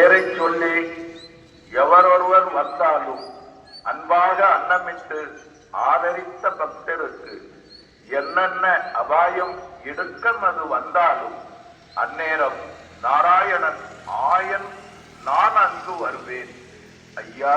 பெயரை சொல்லி எவரொருவர் வந்தாலும் அன்பாக அன்னமிட்டு ஆதரித்த பக்தருக்கு என்னென்ன அபாயம் எடுக்கம் அது வந்தாலும் அந்நேரம் நாராயணன் ஆயன் நான் அங்கு வருவேன். ஐயா.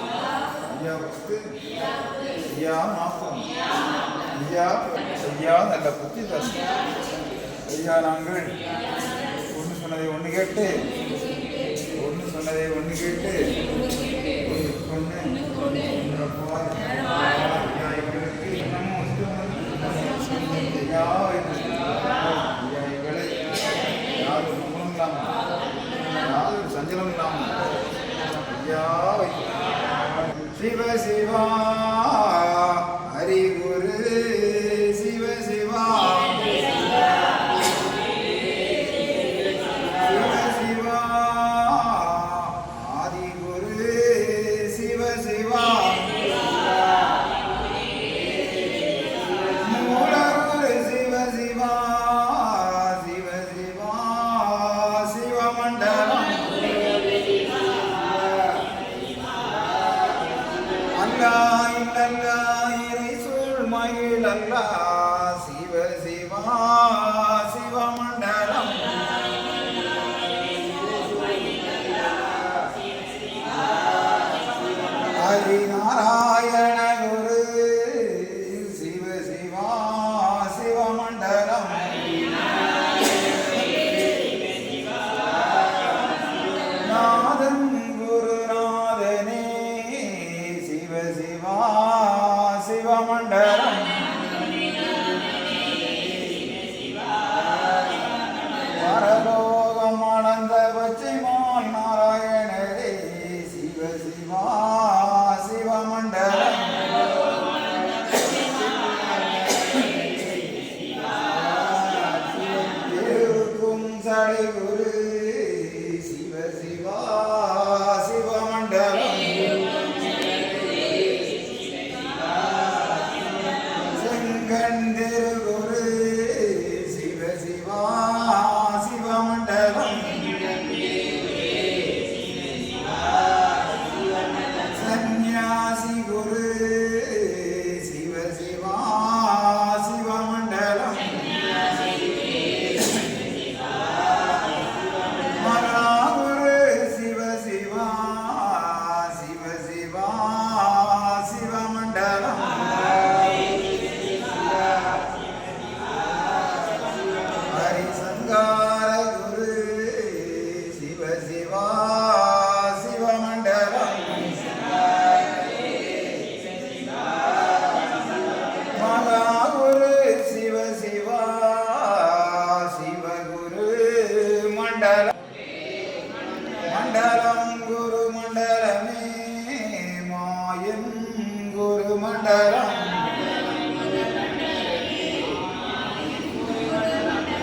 ஐயா ஃபஸ்ட்டு ஐயா மாற்றம் ஐயா ஐயா நல்ல புத்தி தசை ஐயா நாங்கள். ஒன்று சொன்னதை ஒன்று கேட்டு. ஒன்று சொன்னதை ஒன்று கேட்டு. ஒன்று கொண்டு ஒன்று போய். எங்களுக்கு நம்ம ஐயா சிவ சிவா ஹரி குரு சிவ சிவா. சிவ சிவா ஆதி குரு சிவ சிவா. சிவா சிவமண்டலம் குரு சிவ சிவா சிவமண்டலம் நாதன் குருநாதனே சிவ சிவா சிவமண்டலம் சடை குரு சிவ சிவா சிவமண்டலம். செங்கண்டிரு குரு சிவ சிவா சிவமண்டலம். சந்நியாசி குரு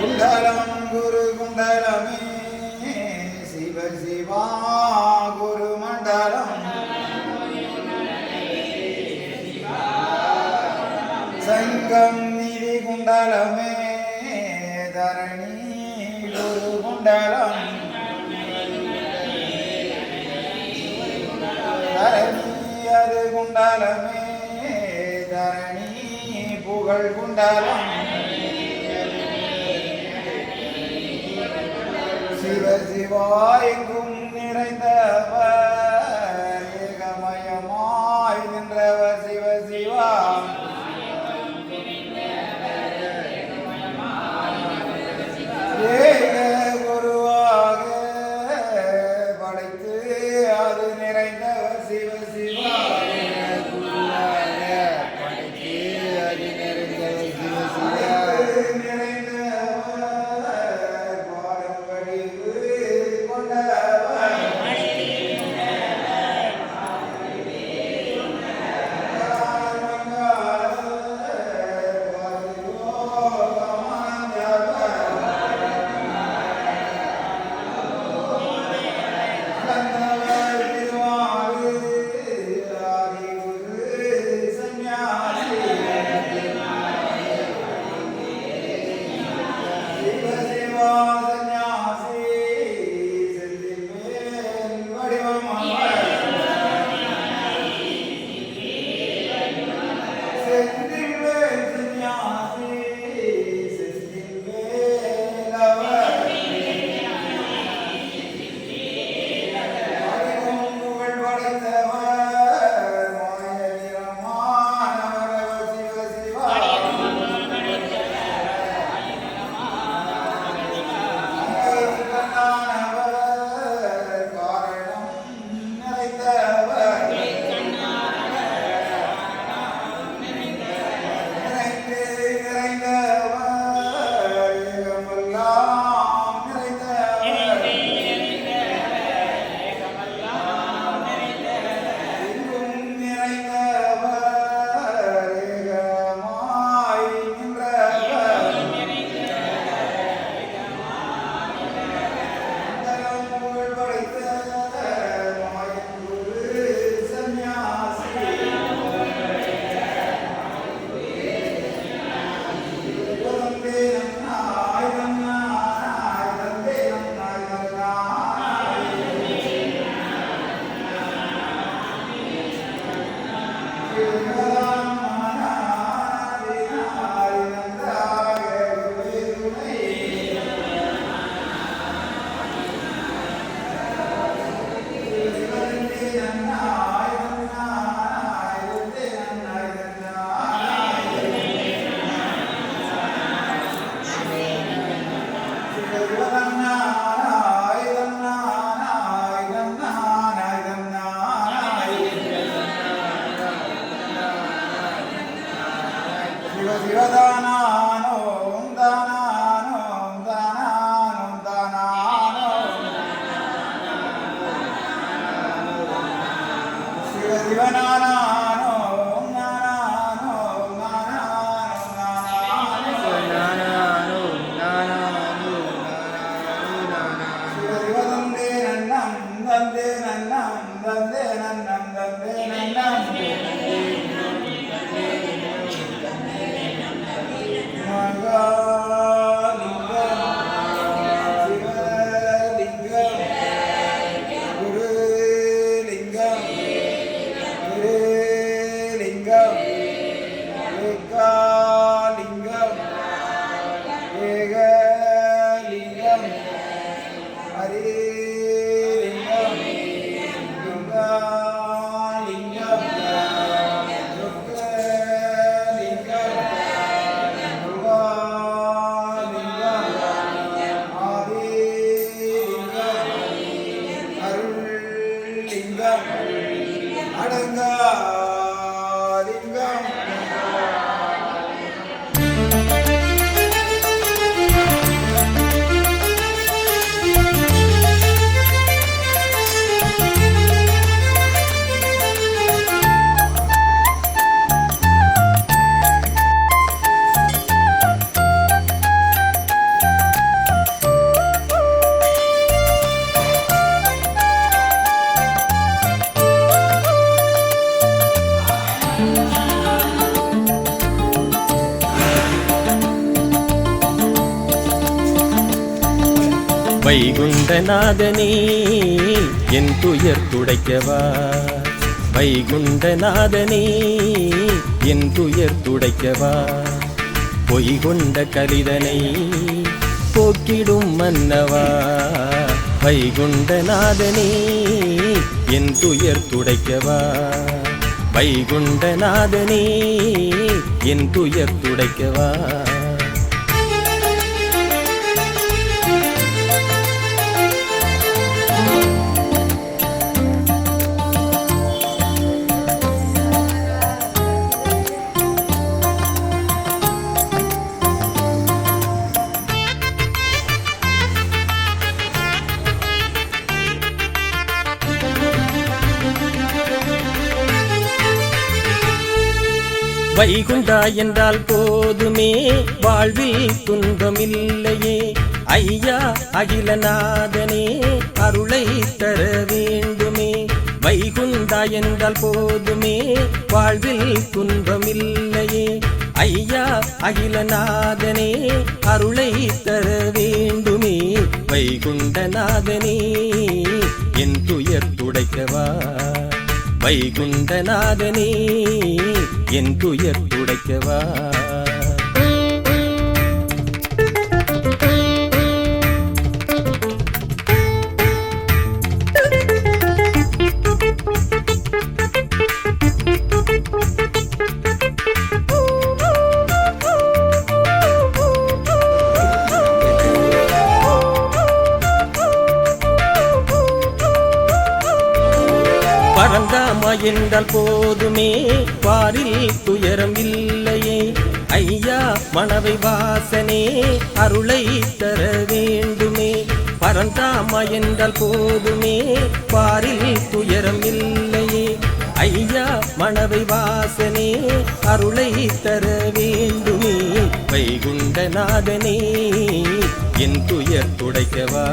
குண்டலம் குரு குண்டலமே சிவ சிவா குரு மண்டலம். சங்கம் நிதி குண்டலமே தரணி குரு குண்டலம். அது குண்டலமே தரணி புகழ் குண்டலம். சிவ நிறைந்த சிவ அடங்காலிங்கம் வைகுண்டநாதனே என் துயர் துடைக்கவா? வைகுண்டநாதனே என் துயர் துடைக்கவா? பொய் கொண்ட கலிதனை போக்கிடும் மன்னவா? வைகுண்டநாதனே என் துயர் துடைக்கவா? வைகுண்டநாதனே என் துயர் துடைக்கவா? வைகுண்டா என்றால் போதுமே. வாழ்வில் துன்பமில்லையே. ஐயா அகிலநாதனே அருளை தர வேண்டுமே. வைகுண்டா என்றால் போதுமே. வாழ்வில் துன்பமில்லையே. ஐயா அகிலநாதனே அருளை தர வேண்டுமே. வைகுண்டநாதனே என் துயர் துடைக்கவா. வைகுண்டநாதனே என் துயர் துடைக்கவா? என்றால் போதுமே. பாரில் துயரம் இல்லையே. ஐயா மனவை வாசனே அருளை தர வேண்டுமே. பரந்தாமா என்றால் போதுமே. பாரில் துயரம் இல்லையே. ஐயா மனவை வாசனே அருளை தர வேண்டுமே. வைகுண்டநாதனே என் துயர் துடைக்கவா.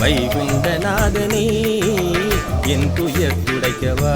வைகுண்டநாதனே என் துயர் துடைக்கவா?